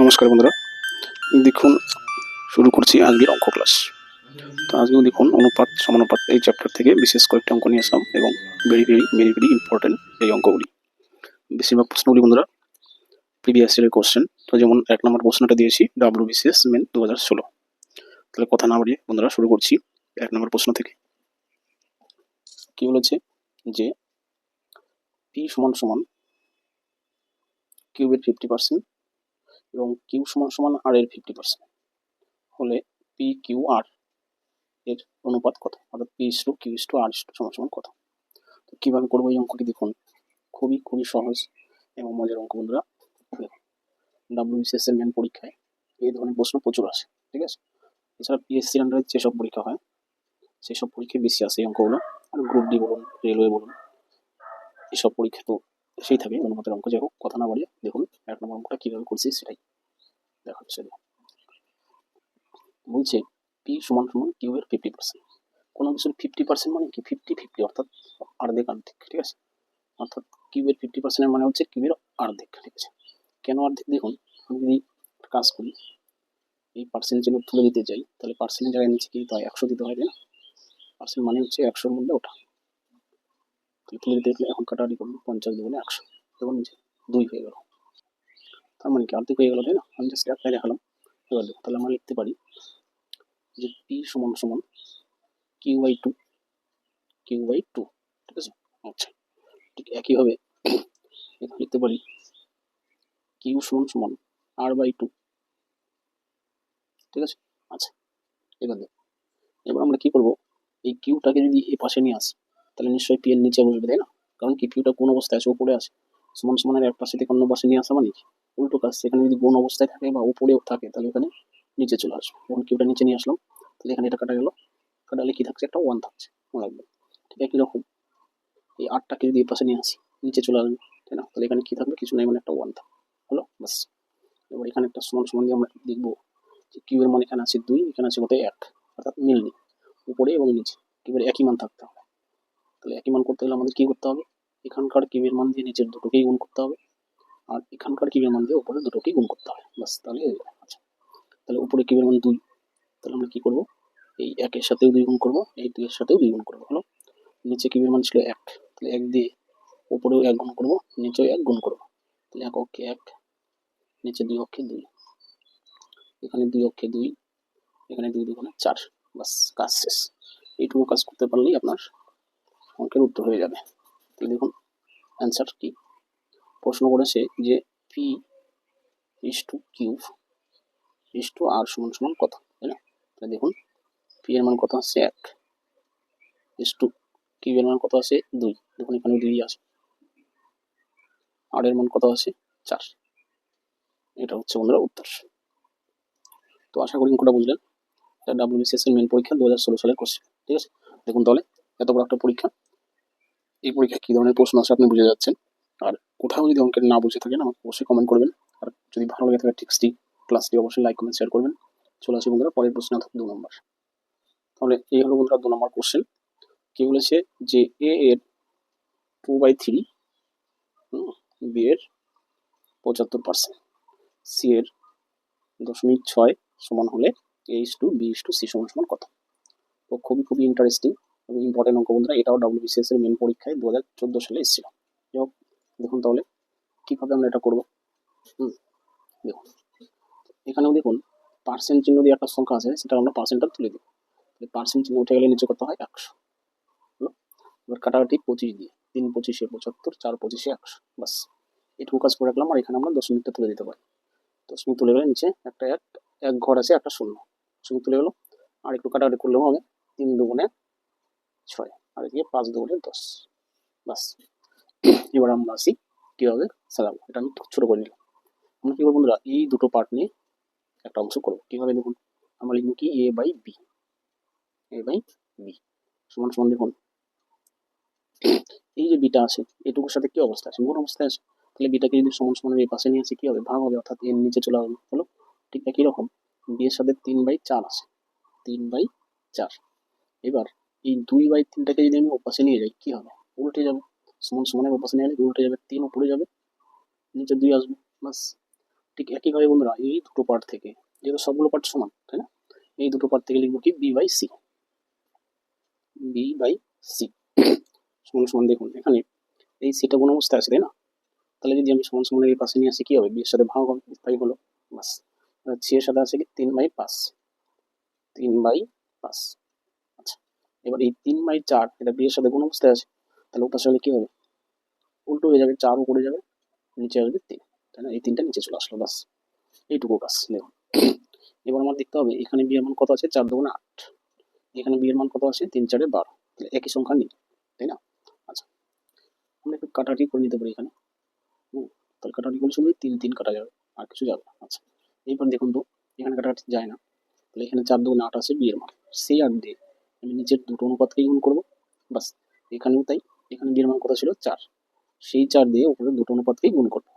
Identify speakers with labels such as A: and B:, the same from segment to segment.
A: নমস্কার বন্ধুরা। দেখুন, শুরু করছি আজকের অঙ্ক ক্লাস তো আজকেও দেখুন, অনুপাত, সমানুপাত এই চ্যাপ্টার থেকে বিশেষ কয়েকটি অঙ্ক নিয়ে আসলাম এবং very very very very important এই অঙ্কগুলি। বেশিরভাগ প্রশ্নগুলি বন্ধুরা প্রিভিয়াস ইয়ারের কোশ্চেন তো যেমন এক নম্বর প্রশ্নটা দিয়েছি ডাব্লিউ বিসিএস মেন দু হাজার ষোলো। তাহলে কথা না বাড়িয়ে বন্ধুরা শুরু করছি এক নম্বর প্রশ্ন থেকে। কি বলেছে? যে পি সমান সমান কিউবের ফিফটি পার্সেন্ট এবং কিউ সমান সমান আর এর ফিফটি পার্সেন্ট হলে পি কিউ আর এর অনুপাত কত? অর্থাৎ P is to Q is to R is to সমান সমান কত? তো কীভাবে করব এই অঙ্কটি দেখুন। খুবই খুবই সহজ এবং মজার অঙ্ক বন্ধুরা। ডাব্লিউবিসিএস এর মেন পরীক্ষায় এই ধরনের প্রশ্ন প্রচুর আসে, ঠিক আছে? এছাড়া পিএসসি আন্ডারে যেসব পরীক্ষা হয়, সেসব পরীক্ষায় বেশি আসে এই অঙ্কগুলো। আর গ্রুপ ডি বলুন রেলওয়ে বলুন, এসব পরীক্ষা তো সেই থাকে অনুপাতের অঙ্ক যাই হোক, কথা না বলে দেখুন এক নম্বর অঙ্কটা কীভাবে করছি সেটাই দেখা হচ্ছে বলছে পি সমান সমান কিউ এর ফিফটি পার্সেন্ট কোনো কিছুর ফিফটি পার্সেন্ট মানে কি? ফিফটি ফিফটি অর্থাৎ অর্ধেক অর্ধেক, ঠিক আছে? অর্থাৎ কিউ এর ফিফটি পার্সেন্টের মানে হচ্ছে কিউ এর অর্ধেক, ঠিক আছে? কেন অর্ধেক? দেখুন, আমি যদি কাজ করি, এই পার্সেন্ট যেন তুলে দিতে চাই তাহলে পার্সেন্টের জায়গায় নিচে কি? হয় একশো দিতে হয় না? পার্সেন্ট মানে হচ্ছে একশোর মধ্যে ওটা দিতে গেলে এখন কাটাকাটি করব, পঞ্চাশ দুগুণে একশো দেখুন নিচে, দুই হয়ে গেল। তার মানে কি, অর্ধেক হয়ে গেল, তাই না? আমি জাস্ট একটাই দেখালাম, এবার দেখো, তাহলে আমরা লিখতে পারি যে পি সমান সমান Q by two Q by two ঠিক আছে? আচ্ছা ঠিক একইভাবে এখানে লিখতে পারি কিউ সমান সমান আর বাই টু ঠিক আছে? আচ্ছা এবার দেখো, এবার আমরা কি করব? এই কিউটাকে যদি এ পাশে নিয়ে আসি তাহলে নিশ্চয়ই পি এর নিচে বসবে, তাই না? কারণ কি কিউটা কোন অবস্থায় আছে? উপরে আছে। সমান সমানের এক পাশে থেকে অন্য পাশে নিয়ে আসা মানে কি? উল্টো কাজ। সেখানে যদি কোন অবস্থায় থাকে বা উপরেও থাকে, তাহলে এখানে নিচে চলে আসবে। যখন কিউটা নিচে নিয়ে আসলাম, তাহলে এখানে এটা কাটা গেল। কাটালে কি থাকছে? একটা ওয়ান থাকছে। মনে রাখবেন। ঠিক একই রকম। এই আটটাকে যদি এই পাশে নিয়ে আসি, নিচে চলে আসবে, তাই না? তাহলে এখানে কী থাকবে? কিছু নাই মানে একটা ওয়ান থাকবে। হলো? বাস এবার এখানে একটা সমান সমান দিয়ে আমরা দেখব যে কিউ এর মান এখানে আছে দুই, এখানে আছে কত? এক। অর্থাৎ মিল নেই। উপরে এবং নিচে। কিউবের একই মান থাকতে হবে। তাহলে একই মান করতে গেলে আমাদের কি করতে হবে? এখানকার কিউবের মান দিয়ে নিচের দুটোকেই গুণ করতে হবে। আর এখানকার কিউবের মান দিয়ে উপরে দুটোকেই গুণ করতে হবে। বাস তাহলে আচ্ছা তাহলে উপরে কিউবের মান দুই। তাহলে আমরা কি করব? এই একের সাথেও দুই গুণ করব, এই দুইয়ের সাথেও দুই গুণ করব। হলো? নিচে কিউবের মান ছিল এক। তাহলে এক দিয়ে উপরেও এক গুণ করব, নিচেও এক গুণ করব। তাহলে এক অক্ষে এক, নিচে দুই অক্ষে দুই। এখানে দুই অক্ষে দুই, এখানে দুই দুগুণে চার। বাস কাজ শেষ। এইটুকু কাজ করতে পারলেই আপনার অঙ্কের উত্তর হয়ে যাবে। তাহলে দেখুন অ্যান্সার কি? প্রশ্ন করেছে যে P is to cube is to R সমান সমান কত, তাই না? তাহলে দেখুন পি এর মান কত আছে এক ইস টু কিউ এর মান কত আছে দুই, দেখুন এখানে দুই আছে। আর এর মান কত আছে চার, এটা হচ্ছে বন্ধুরা উত্তর। তো আশা করি অঙ্কটা বুঝলেন। এটা ডাব্লিউবিসিএস এর মেন পরীক্ষা দু হাজার ষোলো সালের কোশ্চেন ঠিক আছে? দেখুন তাহলে, এত বড় একটা পরীক্ষা এই পরীক্ষা কী ধরনের প্রশ্ন আছে আপনি বুঝে যাচ্ছেন। আর কোথাও যদি অঙ্কের না বুঝে থাকেন, আমাকে অবশ্যই কমেন্ট করবেন। আর যদি ভালো লাগে থাকে টেক্সটি ক্লাসটি অবশ্যই লাইক কমেন্ট শেয়ার করবেন। চলে আসি বন্ধুরা, পরের প্রশ্ন অর্থাৎ দু নম্বর। তাহলে এই হলো বন্ধুরা দু নম্বর কোশ্চেন কি বলেছে যে এ এর টু বাই থ্রি বি এর পঁচাত্তর পার্সেন্ট সি এর দশমিক ছয় সমান হলে A is to B is to C সমান সমান কত? তো খুবই খুবই ইন্টারেস্টিং ইম্পর্টেন্ট অঙ্ক বন্ধুরা। এটাও ডাব্লিউবিসিএস এর মেন পরীক্ষায় দু হাজার চোদ্দ সালে এসেছিল। যাই দেখুন তাহলে কীভাবে আমরা এটা করব। হুম, দেখুন। এখানেও দেখুন পার্সেন্ট চিহ্ন দিয়ে একটা সংখ্যা আছে, সেটা আমরা পার্সেন্টটা তুলে দিই। পার্সেন্ট চিহ্ন উঠে গেলে নিচে কত হয়? একশো। এবার কাটাকাটি পঁচিশ দিয়ে। তিন পঁচিশে পঁচাত্তর, চার পঁচিশে একশো। বাস এটুকু কাজ করে রাখলাম, আর এখানে আমরা দশমিকটা তুলে দিতে পারি। দশমিক তুলে গেলে নিচে একটা এক এক ঘর আছে, একটা শূন্য। দশমিক তুলে গেলো আর একটু কাটাকাটি করলেও হবে। তিন দুগুণে ছয়। আর এদিকে পাঁচ দুগুণে দশ। বাস। এবার আমরা আসি কীভাবে সাজাবো এটা আমি ছোটো করে নিলাম। আমরা কী করব বন্ধুরা? এই দুটো পার্ট নিয়ে একটা অংশ করব। কীভাবে দেখুন? আমরা লিখব কি? A by B A by B সমান সমান দেখুন। এই যে বিটা আছে, এটুকুর সাথে কি অবস্থা আছে? কোন অবস্থায় আছে। তাহলে বিটাকে যদি সমান সমান এই পাশে নিয়ে আসি, কি হবে? ভাগ হবে, অর্থাৎ এর নিচে চলে আসবে। হলো ঠিক একই রকম। বি এর সাথে তিন বাই চার আছে। তিন বাই চার। এবার এই দুই বাই তিনটাকে যদি আমি ওপাশে নিয়ে যাই, কি হবে? উল্টে যাবে। সমান সমানের ওপাশে নিয়ে গেলে উল্টে যাবে তিন উপরে যাবে নিচে দুই আসবে বাস ঠিক একইভাবে বন্ধুরা, এই দুটো পার্ট থেকে, যেহেতু সবগুলো পার্ট সমান, তাই না? এই দুটো পার্ট থেকে লিখব কি? B by C B by C সমান সমান দেখুন, এখানে এই সিটা কোনো অবস্থায় আছে, তাই না? তাহলে যদি আমি সমান সমান এই পাশে নিয়ে আসি, কি হবে? বিয়ের সাথে ভাগ হবে, তাই হলো বাসের সাথে আছে কি? তিন বাই পাঁচ। তিন বাই পাঁচ। এবার এই তিন বাই চার, এটা বিয়ের সাথে কোনো অবস্থায় আছে? তাহলে ওপাশে হলে কি হবে? উল্টো হয়ে যাবে, চার উপরে যাবে, নিচে আসবে তিন। তাই না? এই তিনটা নিচে চলে আসলো বাস এইটুকু কাজ দেখুন। এবার আমার দেখতে হবে, এখানে বিয়ের মান কত আছে? চার দুগুণে আট। এখানে বিয়ের মান কত আছে? তিন চারে বারো। তাহলে একই সংখ্যা নেই তাই না? আচ্ছা। আমরা একটু কাটাটি করে নিতে পারি এখানে। তাহলে কাটাটি করলে শুধু তিন তিন কাটা যাবে, আর কিছু যাবে না। আচ্ছা এইবার দেখুন তো, এখানে কাটাকাটি যায় না। তাহলে এখানে চার দুগুণে আট আছে বিয়ের মান। সেই আট দিয়ে আমি নিচের দুটো অনুপাতকেই গুণ করব। বাস এখানেও তাই, এখানে বিয়ের মান কত ছিল চার। সেই চার দিয়ে উপরে দুটো অনুপাতকেই গুণ করব।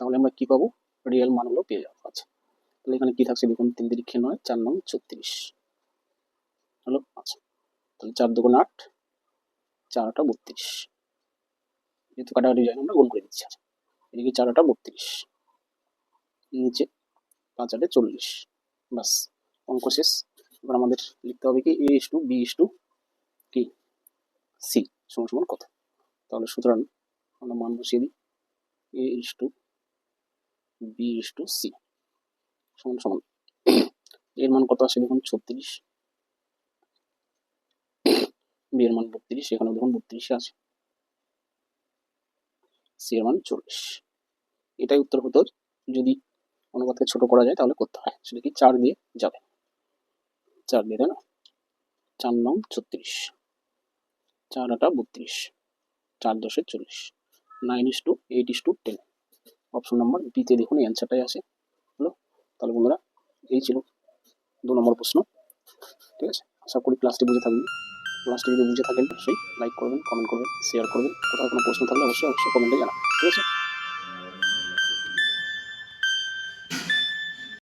A: তাহলে আমরা কি পাবো? রিয়েল মানগুলো পেয়ে যাব আচ্ছা তাহলে এখানে কি থাকছে দেখুন, তিন তিরিক্ষে নয়, চার নং ছত্রিশ। হলো আচ্ছা তাহলে চার দুগুণ আট, চার আটা বত্রিশ। যেহেতু কাটাকাটি যায় আমরা গুণ করে দিচ্ছি। আচ্ছা এদিকে চার আটা বত্রিশ, নিচে পাঁচ আটে চল্লিশ। বাস অঙ্ক শেষ। এবার আমাদের লিখতে হবে কি? A is to B to কি সি সমান সমান কত? তাহলে সুতরাং আমরা মান বসিয়ে দিই। A is to B to C সমান সমান। এর মান কত আসে দেখুন? ছত্রিশ। বি এর মান বত্রিশ এখানে দেখুন বত্রিশে আছে। সি এর মান চল্লিশ। এটাই উত্তর হতো যদি অনুপাতকে ছোট করা যায় তাহলে করতে হয়। সেটা কি? চার দিয়ে যাবে। চার দিয়ে তাই না চার নং ছত্রিশ। চার আটা বত্রিশ। চার দশে চল্লিশ। Nine is to eight is to ten option number বিতে দেখুন, এই অ্যান্সারটাই আছে। হলো, তাহলে বন্ধুরা, এই ছিল দু নম্বর প্রশ্ন। ঠিক আছে? আশা করি ক্লাসটি বুঝে থাকবেন। ক্লাসটি যদি বুঝে থাকেন, অবশ্যই লাইক করবেন কমেন্ট করবেন শেয়ার করবেন। কোথাও কোনো প্রশ্ন থাকলে অবশ্যই অবশ্যই কমেন্টে জানাবেন। ঠিক আছে?